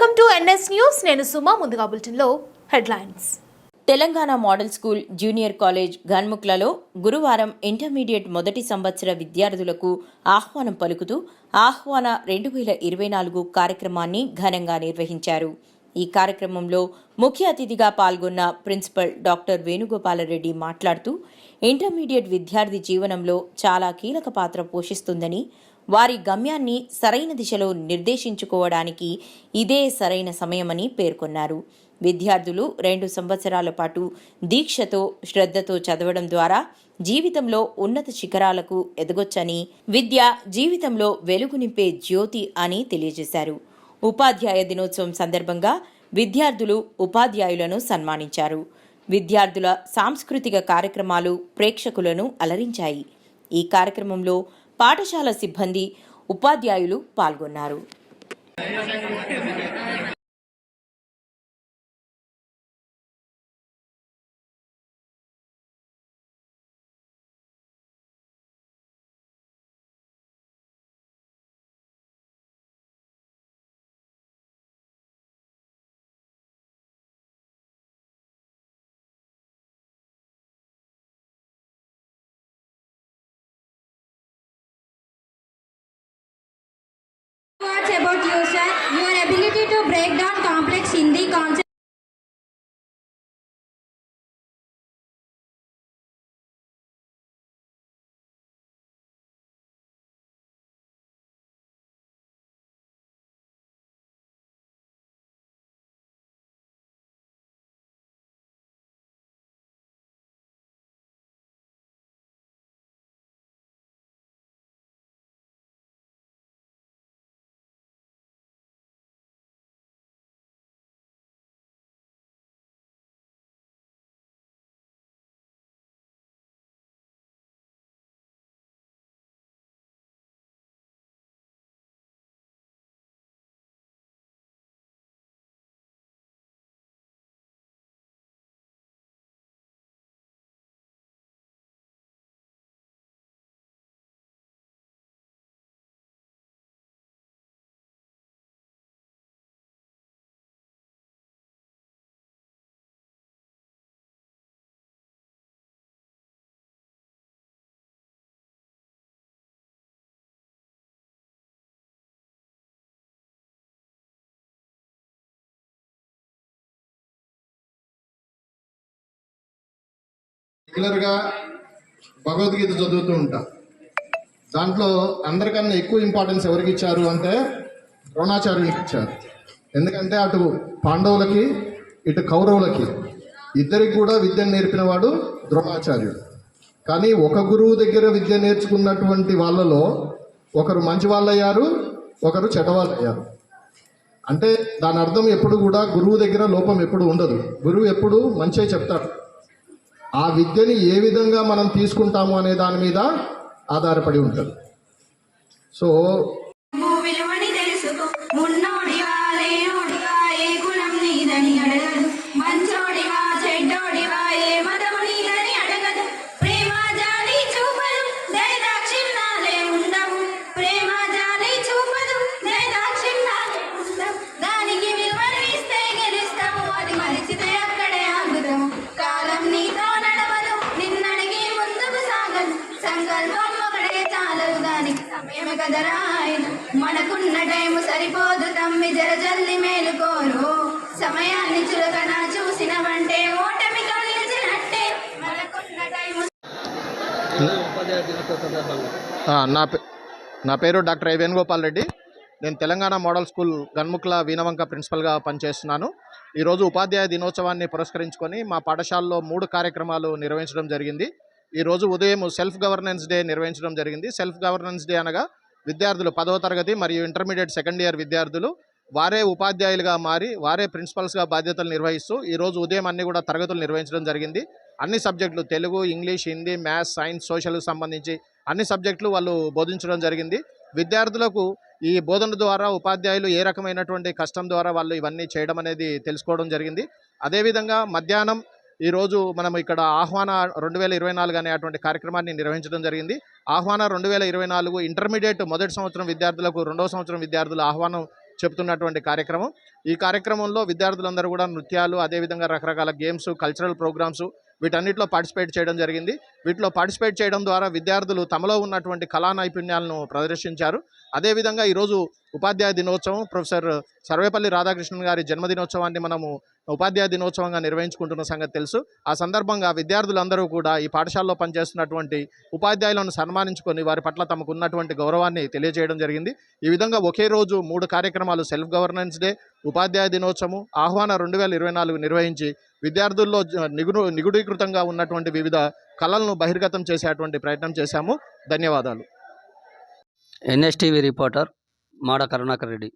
Welcome to NS news. నేను సుమా ముందుగా బులెటిన్లో headlines. Telangana model school junior college గన్ముక్లలో గురువారం ఇంటర్మీడియట్ మొదటి సంవత్సర విద్యార్థులకు ఆహ్వానం పలుకుతూ ఆహ్వాన రెండు వేల ఇరవై నాలుగు కార్యక్రమాన్ని ఘనంగా నిర్వహించారు. ఈ కార్యక్రమంలో ముఖ్య అతిథిగా పాల్గొన్న ప్రిన్సిపల్ డాక్టర్ వేణుగోపాలరెడ్డి మాట్లాడుతూ ఇంటర్మీడియట్ విద్యార్థి జీవనంలో చాలా కీలక పాత్ర పోషిస్తుందని వారి గమ్యాన్ని సరైన దిశలో నిర్దేశించుకోవడానికి ఇదే సరైన సమయమని పేర్కొన్నారు. విద్యార్థులు రెండు సంవత్సరాల పాటు దీక్షతో శ్రద్ధతో చదవడం ద్వారా జీవితంలో ఉన్నత శిఖరాలకు ఎదగొచ్చని విద్య జీవితంలో వెలుగు నింపే జ్యోతి అని తెలియజేశారు. ఉపాధ్యాయ దినోత్సవం సందర్భంగా విద్యార్థులు ఉపాధ్యాయులను సన్మానించారు. విద్యార్థుల సాంస్కృతిక కార్యక్రమాలు ప్రేక్షకులను అలరించాయి. ఈ కార్యక్రమంలో పాఠశాల సిబ్బంది ఉపాధ్యాయులు పాల్గొన్నారు. About you, sir. Your ability to break down complex Hindi రెగ్యులర్గా భగవద్గీత చదువుతూ ఉంటా. దాంట్లో అందరికన్నా ఎక్కువ ఇంపార్టెన్స్ ఎవరికి ఇచ్చారు అంటే ద్రోణాచార్యునికి ఇచ్చారు. ఎందుకంటే అటు పాండవులకి ఇటు కౌరవులకి ఇద్దరికి కూడా విద్యను నేర్పినవాడు ద్రోణాచార్యుడు. కానీ ఒక గురువు దగ్గర విద్య నేర్చుకున్నటువంటి వాళ్ళలో ఒకరు మంచి వాళ్ళు అయ్యారు ఒకరు చెడ్డవాళ్ళు అంటే దాని అర్థం ఎప్పుడు కూడా గురువు దగ్గర లోపం ఎప్పుడు ఉండదు. గురువు ఎప్పుడు మంచే చెప్తాడు. ఆ విద్యని ఏ విధంగా మనం తీసుకుంటాము అనే దాని మీద ఆధారపడి ఉంటుంది. సో చాలదు దానికి సమయమే కదరా ఆయన మనకున్న టైము సరిపోదు తమ్మి జర జల్ది మేలుకోరు. సమయాన్ని చులకన చూసినవంటే ఓటమి కలిసినట్టే మనకున్న టైము నా నా పేరు డాక్టర్ ఐ వేణుగోపాల్ రెడ్డి. నేను తెలంగాణ మోడల్ స్కూల్ గన్ముక్ల వీణవంక ప్రిన్సిపల్గా పనిచేస్తున్నాను. ఈరోజు ఉపాధ్యాయ దినోత్సవాన్ని పురస్కరించుకొని మా పాఠశాలలో మూడు కార్యక్రమాలు నిర్వహించడం జరిగింది. ఈరోజు ఉదయం సెల్ఫ్ గవర్నెన్స్ డే నిర్వహించడం జరిగింది. సెల్ఫ్ గవర్నెన్స్ డే అనగా విద్యార్థులు పదవ తరగతి మరియు ఇంటర్మీడియట్ సెకండ్ ఇయర్ విద్యార్థులు వారే ఉపాధ్యాయులుగా మారి వారే ప్రిన్సిపల్స్గా బాధ్యతలు నిర్వహిస్తూ ఈరోజు ఉదయం అన్ని కూడా తరగతులు నిర్వహించడం జరిగింది. అన్ని సబ్జెక్టులు Telugu English Hindi maths science సోషల్కి సంబంధించి అన్ని సబ్జెక్టులు వాళ్ళు బోధించడం జరిగింది. విద్యార్థులకు ఈ బోధన ద్వారా ఉపాధ్యాయులు ఏ రకమైనటువంటి కష్టం ద్వారా వాళ్ళు ఇవన్నీ చేయడం అనేది తెలుసుకోవడం జరిగింది. అదేవిధంగా మధ్యాహ్నం ఈరోజు మనం ఇక్కడ ఆహ్వాన రెండు వేల ఇరవై నాలుగు అనేటువంటి కార్యక్రమాన్ని నిర్వహించడం జరిగింది. ఆహ్వాన రెండు వేల ఇరవై నాలుగు ఇంటర్మీడియట్ మొదటి సంవత్సరం విద్యార్థులకు రెండవ సంవత్సరం విద్యార్థుల ఆహ్వానం చెప్తున్నటువంటి కార్యక్రమం. ఈ కార్యక్రమంలో విద్యార్థులందరూ కూడా నృత్యాలు అదేవిధంగా రకరకాల గేమ్స్ కల్చరల్ ప్రోగ్రామ్స్ వీటన్నిటిలో పార్టిసిపేట్ చేయడం జరిగింది. వీటిలో పార్టిసిపేట్ చేయడం ద్వారా విద్యార్థులు తమలో ఉన్నటువంటి కళా నైపుణ్యాలను ప్రదర్శించారు. అదేవిధంగా ఈరోజు ఉపాధ్యాయ దినోత్సవం ప్రొఫెసర్ సర్వేపల్లి రాధాకృష్ణన్ గారి జన్మదినోత్సవాన్ని మనము ఉపాధ్యాయ దినోత్సవంగా నిర్వహించుకుంటున్న సంగతి తెలుసు. ఆ సందర్భంగా విద్యార్థులందరూ కూడా ఈ పాఠశాలలో పనిచేస్తున్నటువంటి ఉపాధ్యాయులను సన్మానించుకొని వారి పట్ల తమకు ఉన్నటువంటి గౌరవాన్ని తెలియజేయడం జరిగింది. ఈ విధంగా ఒకే రోజు మూడు కార్యక్రమాలు సెల్ఫ్ గవర్నెన్స్ డే ఉపాధ్యాయ దినోత్సవం ఆహ్వాన రెండు వేల ఇరవై నాలుగు నిర్వహించి విద్యార్థుల్లో నిగుడు నిగుడీకృతంగా ఉన్నటువంటి వివిధ కళలను బహిర్గతం చేసేటువంటి ప్రయత్నం చేశాము. ధన్యవాదాలు. NSTV reporter Mada Karunakar Reddy.